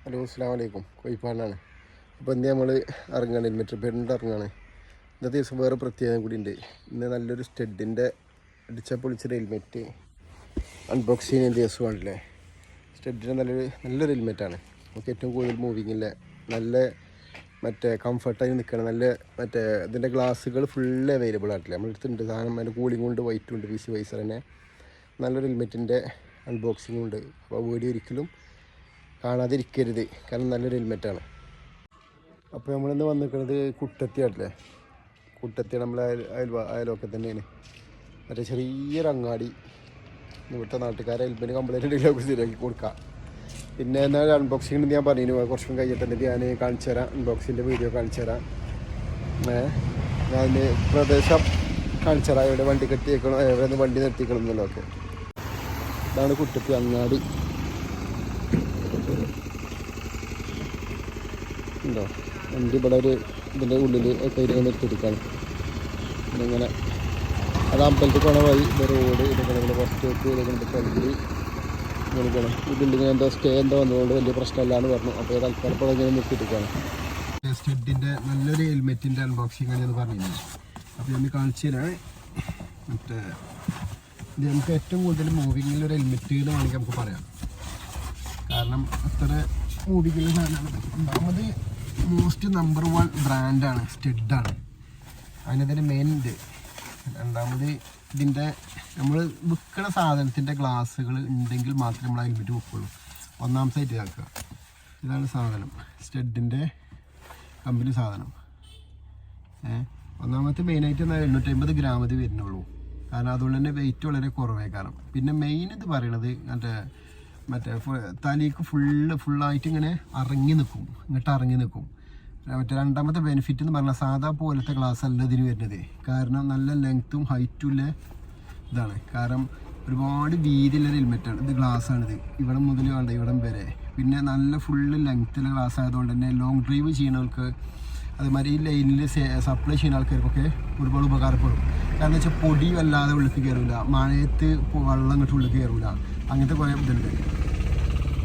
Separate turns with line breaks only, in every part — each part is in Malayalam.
ഹലോ അസ്സാം വലൈക്കും കോഴിപ്പാടിനാണ് അപ്പോൾ എന്ത് നമ്മൾ ഇറങ്ങുകയാണ് ഹെൽമെറ്റ് റിപ്പയറിന്റെ ഇറങ്ങുകയാണ് ഇന്നത്തെ ദിവസം വേറെ പ്രത്യേകത കൂടി ഉണ്ട് ഇന്ന് നല്ലൊരു സ്റ്റെഡിന്റെ അടിച്ച പൊളിച്ചൊരു ഹെൽമെറ്റ് അൺബോക്സ് ചെയ്യുന്ന ദിവസമാണല്ലേ സ്റ്റെഡിന്റെ നല്ലൊരു നല്ലൊരു ഹെൽമെറ്റാണ് നമുക്ക് ഏറ്റവും കൂടുതൽ മൂവിങ് ഇല്ല നല്ല മറ്റേ കംഫർട്ടായി നിൽക്കണം നല്ല മറ്റേ ഇതിന്റെ ഗ്ലാസ്സുകൾ ഫുള്ള് അവൈലബിൾ ആയിട്ടില്ല നമ്മൾ എടുത്തിട്ടുണ്ട് സാധനം അതിന്റെ കൂളിംഗ് ഉണ്ട് വൈറ്റും ഉണ്ട് പി സി വൈസർ തന്നെ നല്ലൊരു ഹെൽമെറ്റിന്റെ അൺബോക്സിംഗ് ഉണ്ട്. അപ്പോൾ വീഡിയോ ഒരിക്കലും കാണാതിരിക്കരുത്. കാരണം നല്ലൊരു ഹെൽമെറ്റാണ് അപ്പോൾ നമ്മളിന്ന് വന്നിരിക്കുന്നത് കുട്ടത്തിയാട്ടില്ലേ കുട്ടത്തി നമ്മളെ അയൽ അയലൊക്കെ തന്നെയാണ്. മറ്റേ ചെറിയൊരു അങ്ങാടി. ഇവിടുത്തെ നാട്ടുകാരെ ഹെൽമെറ്റ് കംപ്ലൈന്റ് ഉണ്ടെങ്കിൽ ശരിയാക്കി കൊടുക്കാം. പിന്നെ എന്നാൽ അൺബോക്സിംഗ് ഞാൻ പറഞ്ഞു കുറച്ചും കഴിഞ്ഞിട്ട് ഞാൻ കാണിച്ചു തരാം. അൺബോക്സിന്റെ വീഡിയോ കാണിച്ചു തരാം. ഞാൻ പ്രദേശം കാണിച്ചു തരാം. എവിടെ വണ്ടി കെട്ടിയേക്കണം എവിടെ വണ്ടി നിർത്തിക്കണം എന്നുള്ളതൊക്കെ. ഇതാണ് കുട്ടത്തി അങ്ങാടി. ഉണ്ടോ വണ്ടി ഇവിടെ ഒരു ഇതിന്റെ ഉള്ളിൽ കയ്യിൽ നിർത്തിയെടുക്കാണ് ഇതിങ്ങനെ അത് അമ്പലത്തിൽ പോണ വഴി ഇത് റോഡ് ഇതൊക്കെ സ്റ്റോപ്പ് ഇതൊക്കെ പള്ളി ഇങ്ങനെ ഈ ബിൽഡിങ്ങിന് എന്തോ സ്റ്റേ എന്തോ വന്നതുകൊണ്ട് വലിയ പ്രശ്നമല്ല എന്ന് പറഞ്ഞു അപ്പോൾ തൽക്കാലം ഇപ്പോൾ ഇങ്ങനെ നിർത്തിയിരിക്കുകയാണ് സ്റ്റെഡിന്റെ നല്ലൊരു ഹെൽമെറ്റിന്റെ അൺബോക്സിങ് ആണ് ഞാൻ പറഞ്ഞിരുന്നത് അപ്പോൾ ഞാൻ കാണിച്ചു തരാം. മറ്റേ ഇത് നമുക്ക് ഏറ്റവും കൂടുതൽ മൂവിങ്ങിൽ ഒരു ഹെൽമെറ്റ് എന്ന് വേണമെങ്കിൽ നമുക്ക് പറയാം. കാരണം അത്ര മൂവിങ്ങിൽ സാധനമാണ്. ഒന്നാമത് മോസ്റ്റ് നമ്പർ വൺ ബ്രാൻഡാണ് സ്റ്റെഡാണ് അതിനതിന്റെ മെയിൻ ഇത്. രണ്ടാമത് ഇതിന്റെ നമ്മൾ വിൽക്കുന്ന സാധനത്തിന്റെ ഗ്ലാസ്സുകൾ ഉണ്ടെങ്കിൽ മാത്രമേ നമ്മൾ ഹെൽമെറ്റ് വെക്കുള്ളൂ സൈറ്റ് ഇതാക്കുക ഇതാണ് സാധനം. സ്റ്റെഡിന്റെ കമ്പനി സാധനം. ഒന്നാമത്തെ മെയിനായിട്ട് എണ്ണൂറ്റമ്പത് ഗ്രാം ഇത് വരുന്നുള്ളൂ. കാരണം അതുകൊണ്ട് തന്നെ വെയിറ്റ് വളരെ കുറവേ കാരണം. പിന്നെ മെയിൻ ഇത് പറയണത് മറ്റേ മറ്റേ തലേക്ക് ഫുള്ള് ഫുള്ളായിട്ട് ഇങ്ങനെ ഇറങ്ങി നിൽക്കും ഇങ്ങോട്ട് ഇറങ്ങി നിൽക്കും മറ്റേ രണ്ടാമത്തെ ബെനിഫിറ്റ് എന്ന് പറഞ്ഞാൽ സാധാ പോലത്തെ ഗ്ലാസ് അല്ല ഇതിന് വരുന്നത്. കാരണം നല്ല ലെങ്ത്തും ഹൈറ്റും ഉള്ള ഇതാണ്. കാരണം ഒരുപാട് വീതിയുള്ള ഹെൽമെറ്റാണ് ഇത് ഗ്ലാസ്സാണിത് ഇവിടെ മുതൽ വേണ്ട ഇവിടം വരെ. പിന്നെ നല്ല ഫുള്ള് ലെങ്ത്തുള്ള ഗ്ലാസ് ആയതുകൊണ്ട് തന്നെ ലോങ് ഡ്രൈവ് ചെയ്യുന്നവർക്ക് അതേമാതിരി ഈ ലൈനിൽ സപ്ലൈ ചെയ്യുന്ന ആൾക്കാർക്കൊക്കെ ഒരുപാട് ഉപകാരപ്പെടും. കാരണം വെച്ചാൽ പൊടി വല്ലാതെ ഉള്ളിൽ കയറില്ല മഴയത്ത് വെള്ളം ഇങ്ങോട്ട് ഉള്ളിൽ കയറില്ല അങ്ങനത്തെ കുറേ ഇതുണ്ട്.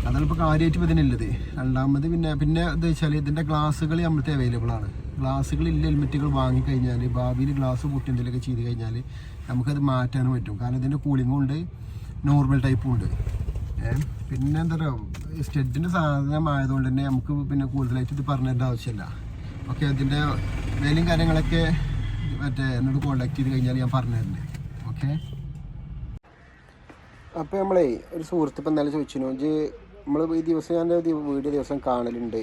അതാണ് ഇപ്പോൾ കാര്യമായിട്ട് ഇപ്പോൾ ഇതിനുള്ളത് രണ്ടാമത് പിന്നെ പിന്നെ എന്താ വെച്ചാൽ ഇതിന്റെ ഗ്ലാസ്സുകൾ നമ്മളത്തെ അവൈലബിൾ ആണ്. ഗ്ലാസ്സുകൾ ഇല്ല ഹെൽമെറ്റുകൾ വാങ്ങിക്കഴിഞ്ഞാൽ ഭാവിയിൽ ഗ്ലാസ് പൊട്ടി എന്തെങ്കിലുമൊക്കെ ചെയ്ത് കഴിഞ്ഞാൽ നമുക്കത് മാറ്റാനും പറ്റും. കാരണം ഇതിന്റെ കൂളിങ്ങും ഉണ്ട് നോർമൽ ടൈപ്പും ഉണ്ട്. പിന്നെ എന്താ പറയുക സ്റ്റെഡിന്റെ സാധനമായതുകൊണ്ട് തന്നെ നമുക്ക് പിന്നെ കൂടുതലായിട്ട് ഇത് പറഞ്ഞേണ്ട ആവശ്യമില്ല. ഓക്കെ അതിന്റെ വിലയും കാര്യങ്ങളൊക്കെ മറ്റേ എന്നോട് കോണ്ടാക്ട് ചെയ്ത് കഴിഞ്ഞാൽ ഞാൻ പറഞ്ഞു ഓക്കെ? അപ്പോൾ നമ്മളേ ഒരു സുഹൃത്ത് ഇപ്പം ഇന്നലെ ചോദിച്ചു ഇജ് നമ്മൾ ഈ ദിവസം ഞാൻ വീഡിയോ ദിവസം കാണലുണ്ട്.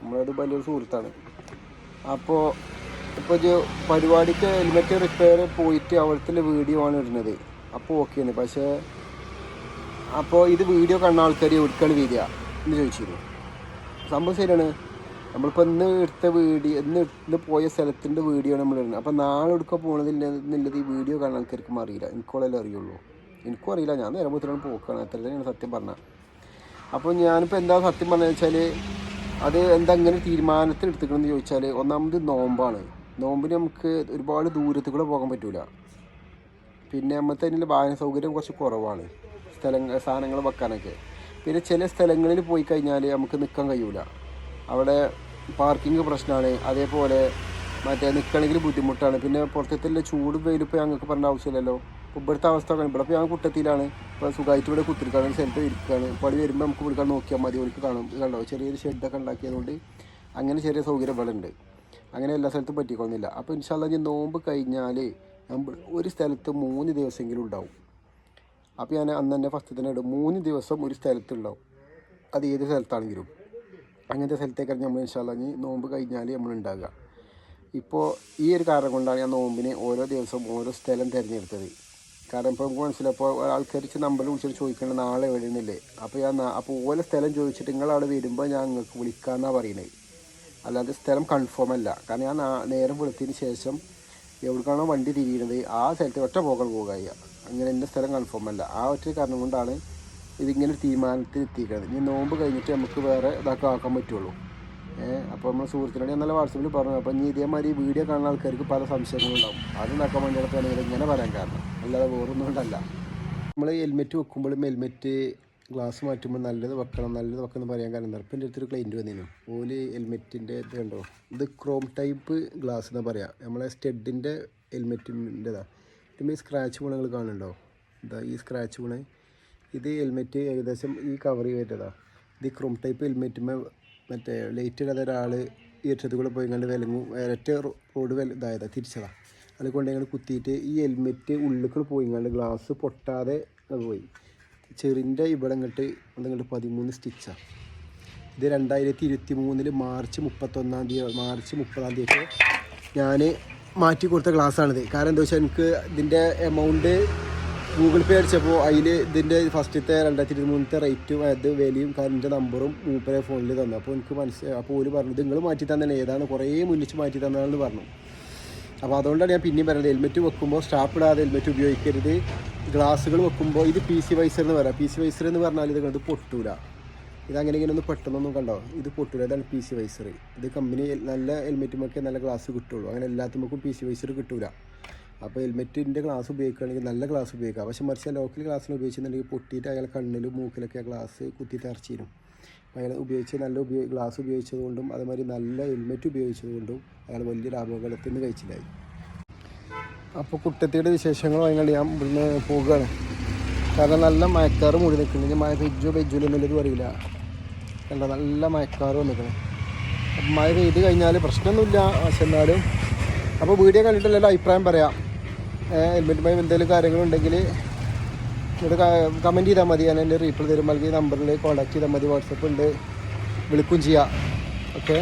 നമ്മളൊരു വലിയൊരു സുഹൃത്താണ്. അപ്പോൾ ഇപ്പോൾ ഒരു പരിപാടിക്ക് ഹെൽമെറ്റ് റിപ്പയർ പോയിട്ട് അവിടുത്തെ വീഡിയോ ആണ് ഇടുന്നത്. അപ്പോൾ ഓക്കെയാണ് പക്ഷേ അപ്പോൾ ഇത് വീഡിയോ കണ്ട ആൾക്കാർ എവിടേക്കാണ് വരിക എന്ന് ചോദിച്ചിരുന്നു. സംഭവം ശരിയാണ്. നമ്മളിപ്പോൾ ഇന്ന് എടുത്ത വീഡിയോ ഇന്ന് ഇന്ന് പോയ സ്ഥലത്തിന്റെ വീഡിയോ നമ്മൾ ഇടുന്നത് അപ്പോൾ നാളെ എടുക്കാൻ പോകണതില്ല എന്നുള്ളത് ഈ വീഡിയോ കാണാൻ ആൾക്കാർക്കും അറിയില്ല. എനിക്കോളല്ലേ അറിയുള്ളൂ. എനിക്കും അറിയില്ല. ഞാൻ നേരെ പോക്കാണ്. അത്ര തന്നെയാണ് സത്യം പറഞ്ഞത് അപ്പോൾ ഞാനിപ്പോൾ എന്താ സത്യം പറഞ്ഞു വെച്ചാൽ അത് എന്താ എങ്ങനെ തീരുമാനത്തിൽ എടുത്തിക്കണമെന്ന് ചോദിച്ചാൽ ഒന്നാമത് നോമ്പാണ്. നോമ്പിന് നമുക്ക് ഒരുപാട് ദൂരത്തിൽ കൂടെ പോകാൻ പറ്റില്ല പിന്നെ നമ്മൾക്ക് അതിന്റെ വാഹന സൗകര്യം കുറച്ച് കുറവാണ്. സ്ഥലങ്ങൾ സാധനങ്ങൾ വെക്കാനൊക്കെ. പിന്നെ ചില സ്ഥലങ്ങളിൽ പോയി കഴിഞ്ഞാൽ നമുക്ക് നിൽക്കാൻ കഴിയൂല. അവിടെ പാർക്കിംഗ് പ്രശ്നമാണ് അതേപോലെ മറ്റേ നിൽക്കണമെങ്കിൽ ബുദ്ധിമുട്ടാണ്. പിന്നെ പുറത്തുള്ള ചൂട് വെയിലിപ്പോൾ ഞങ്ങൾക്ക് പറഞ്ഞ ആവശ്യമില്ലല്ലോ. ഇപ്പോൾ ഇവിടുത്തെ അവസ്ഥ ഇവിടെ ഇപ്പോൾ ഞാൻ കുട്ടത്തിലാണ് ഇപ്പോൾ സുഖമായിട്ട് ഇവിടെ കുത്തിരിക്കാണ് സ്ഥലത്ത് ഇരിക്കുകയാണ് പടി വരുമ്പോൾ നമുക്ക് ഇവിടെ നോക്കിയാൽ മതി. ഒരിക്കൽ കാണും. കണ്ടോ? ചെറിയൊരു ഷെഡൊക്കെ ഉണ്ടാക്കിയതുകൊണ്ട് അങ്ങനെ ചെറിയ സൗകര്യം ഇവിടെ ഉണ്ട്. അങ്ങനെ എല്ലാ സ്ഥലത്തും പറ്റിക്കൊള്ളുന്നില്ല അപ്പോൾ ഇൻഷാല്ല ഞാൻ നോമ്പ് കഴിഞ്ഞാൽ നമ്മൾ ഒരു സ്ഥലത്ത് മൂന്ന് ദിവസമെങ്കിലും ഉണ്ടാവും. അപ്പോൾ ഞാൻ അന്ന് തന്നെ ഫസ്റ്റ് തന്നെ ഇടും. മൂന്ന് ദിവസം ഒരു സ്ഥലത്തുണ്ടാവും അത് ഏത് സ്ഥലത്താണെങ്കിലും. അങ്ങനത്തെ സ്ഥലത്തേക്കാണ് നമ്മൾ ഇൻഷാല്ല ഇനി നോമ്പ് കഴിഞ്ഞാൽ നമ്മൾ ഉണ്ടാകുക ഇപ്പോൾ ഈ ഒരു കാരണം കൊണ്ടാണ് ഞാൻ നോമ്പിന് ഓരോ ദിവസവും ഓരോ സ്ഥലം തിരഞ്ഞെടുത്തത്. കാരണം ഇപ്പോൾ നമുക്ക് മനസ്സിലപ്പോൾ ആൾക്കാർ നമ്പർ വിളിച്ചിട്ട് ചോദിക്കണം നാളെ എവിടെയെന്നില്ലേ അപ്പോൾ ഞാൻ അപ്പോൾ ഓരോ സ്ഥലം ചോദിച്ചിട്ട് നിങ്ങൾ അവിടെ വരുമ്പോൾ ഞാൻ നിങ്ങൾക്ക് വിളിക്കാമെന്നാണ് പറയുന്നത് അല്ലാതെ സ്ഥലം കൺഫേം അല്ല. കാരണം ഞാൻ നേരം വെളുത്തതിന് ശേഷം എവിടേക്കാണോ വണ്ടി തിരിയുന്നത് ആ സ്ഥലത്ത് ഒറ്റ പോകൾ പോകുക അങ്ങനെ എന്റെ സ്ഥലം കൺഫേം അല്ല. ആ ഒറ്റ കാരണം കൊണ്ടാണ് ഇതിങ്ങനെ തീരുമാനത്തിൽ എത്തിക്കുന്നത് ഇനി നോമ്പ് കഴിഞ്ഞിട്ട് നമുക്ക് വേറെ ഇതാക്കാൻ പറ്റുള്ളൂ. അപ്പോൾ നമ്മൾ സുഹൃത്തിനോട് ഞാൻ നല്ല വാട്സപ്പിൽ പറഞ്ഞു അപ്പോൾ ഇനി ഇതേമാതിരി വീഡിയോ കാണുന്ന ആൾക്കാർക്ക് പല സംശയങ്ങളുണ്ടാവും അത് ഉണ്ടാക്കാൻ വേണ്ടിയിട്ടാണ് ഇങ്ങനെ പറയാൻ കാരണം. അല്ലാതെ വേറൊന്നും കൊണ്ടല്ല. നമ്മൾ ഹെൽമെറ്റ് വെക്കുമ്പോഴും ഹെൽമെറ്റ് ഗ്ലാസ് മാറ്റുമ്പോൾ നല്ലത് വെക്കണം നല്ലത് വെക്കണം എന്ന് പറയാൻ കാരണം എന്താ? ഇപ്പം എന്റെ അടുത്തൊരു ക്ലൈന്റ് വന്നിരുന്നു ഓൽ ഹെൽമെറ്റിന്റെ ഇത് കണ്ടോ? ഇത് ക്രോം ടൈപ്പ് ഗ്ലാസ് എന്ന് പറയാം. നമ്മളെ സ്റ്റെഡിന്റെ ഹെൽമെറ്റിന്റെതാ ഇതിന്റെ സ്ക്രാച്ച് ഗുണങ്ങൾ കാണുന്നുണ്ടോ? ഇതാ ഈ സ്ക്രാച്ച് ഗുണ ഇത് ഹെൽമെറ്റ് ഏകദേശം ഈ കവർ ചെയ്തതാ ഇത് ക്രോം ടൈപ്പ് ഹെൽമെറ്റുമേ മറ്റേ ലൈറ്റ് ഇടാതെ ഒരാൾ ഇരുട്ടത്ത് കൂടെ പോയി കണ്ട് വിലങ്ങും ഒരൊറ്റ റോഡ് വില ഇതായതാണ് തിരിച്ചതാ. അതിൽ കൊണ്ട് ഞങ്ങൾ കുത്തിയിട്ട് ഈ ഹെൽമെറ്റ് ഉള്ളിൽ പോയി കണ്ട് ഗ്ലാസ് പൊട്ടാതെ അത് പോയി. ചെറിന്റെ ഇവിടെ ഇങ്ങോട്ട് ഇങ്ങോട്ട് പതിമൂന്ന് സ്റ്റിച്ചാണ് ഇത് രണ്ടായിരത്തി ഇരുപത്തി മൂന്നിൽ മാർച്ച് മുപ്പത്തൊന്നാം തീയതി മാർച്ച് മുപ്പതാം തീയതി ഞാൻ മാറ്റി കൊടുത്ത ഗ്ലാസ്സാണിത് കാരണം എന്താ വെച്ചാൽ എനിക്ക് ഇതിന്റെ എമൗണ്ട് ഗൂഗിൾ പേ അടിച്ചപ്പോൾ അതിൽ ഇതിന്റെ ഫസ്റ്റത്തെ രണ്ടായിരത്തി ഇരുപത്തിമൂന്നത്തെ റേറ്റും അത് വിലയും കാറിന്റെ നമ്പറും മൂപ്പരെ ഫോണിൽ തന്നു. അപ്പോൾ എനിക്ക് മനസ്സിലായി അപ്പോൾ ഓൽ പറഞ്ഞു നിങ്ങൾ മാറ്റി തന്നെ ഏതാണ്? കുറേ മുന്നിച്ച് മാറ്റി തന്നാണെന്ന് പറഞ്ഞു. അപ്പോൾ അതുകൊണ്ടാണ് ഞാൻ പിന്നെയും പറയുന്നത് ഹെൽമെറ്റ് വെക്കുമ്പോൾ സ്റ്റാപ്പ് ഇടാതെ ഹെൽമെറ്റ് ഉപയോഗിക്കരുത്. ഗ്ലാസ്സുകൾ വെക്കുമ്പോൾ ഇത് പി സി വൈസർ എന്ന് പറയാം. പി സി വൈസർ എന്ന് പറഞ്ഞാൽ ഇത് കണ്ട് പൊട്ടൂല. അങ്ങനെ ഇങ്ങനെ ഒന്ന് പെട്ടെന്നൊന്നും കണ്ടോ? ഇത് പൊട്ടൂല. ഇതാണ് പി സി വൈസർ ഇത് കമ്പനി നല്ല ഹെൽമെറ്റുമൊക്കെ നല്ല ഗ്ലാസ് കിട്ടുള്ളൂ. അങ്ങനെ എല്ലാത്തിനും പി സി വൈസർ കിട്ടൂല. അപ്പോൾ ഹെൽമെറ്റിന്റെ ഗ്ലാസ് ഉപയോഗിക്കുകയാണെങ്കിൽ നല്ല ഗ്ലാസ് ഉപയോഗിക്കാം. പക്ഷെ മറിച്ച് ലോക്കൽ ഗ്ലാസ്സിന് ഉപയോഗിച്ചിട്ടുണ്ടെങ്കിൽ പൊട്ടിയിട്ട് അയാൾ കണ്ണിലും മൂക്കിലൊക്കെ ഗ്ലാസ് കുത്തി തറച്ചിരും അപ്പോൾ അയാൾ ഉപയോഗിച്ച് നല്ല ഉപയോഗ ഗ്ലാസ് ഉപയോഗിച്ചതുകൊണ്ടും അതേമാതിരി നല്ല ഹെൽമെറ്റ് ഉപയോഗിച്ചതുകൊണ്ടും അയാൾ വലിയൊരു അപകടത്തിൽ നിന്ന് കഴിച്ചില്ലായി അപ്പോൾ കുട്ടത്തിയുടെ വിശേഷങ്ങൾ വാങ്ങാണ്ട് ഞാൻ ഇവിടുന്ന് പോവുകയാണ്. കാരണം നല്ല മയക്കാറ് മൂടി നിൽക്കുന്നുണ്ട്. ഇനി മഴ പെജ്ജോ പെജ്ജോ എന്നുള്ളത് അറിയില്ല കണ്ട? നല്ല മയക്കാറ് വന്നിരിക്കണം. അപ്പം മഴ പെയ്ത് കഴിഞ്ഞാൽ പ്രശ്നമൊന്നുമില്ല പക്ഷെ എന്നാലും. അപ്പോൾ വീഡിയോ കണ്ടിട്ടില്ലല്ലോ അഭിപ്രായം പറയാം. ഹെൽമെറ്റുമായി എന്തെങ്കിലും കാര്യങ്ങളുണ്ടെങ്കിൽ ഇവിടെ കമന്റ് ചെയ്താൽ മതി. ഞാൻ എന്റെ റീപ്ലൈ തരും. അല്ലെങ്കിൽ നമ്പറിൽ കോൺടാക്ട് ചെയ്താൽ മതി. വാട്സപ്പ് ഉണ്ട്. വിളിക്കുകയും ചെയ്യാം. ഓക്കെ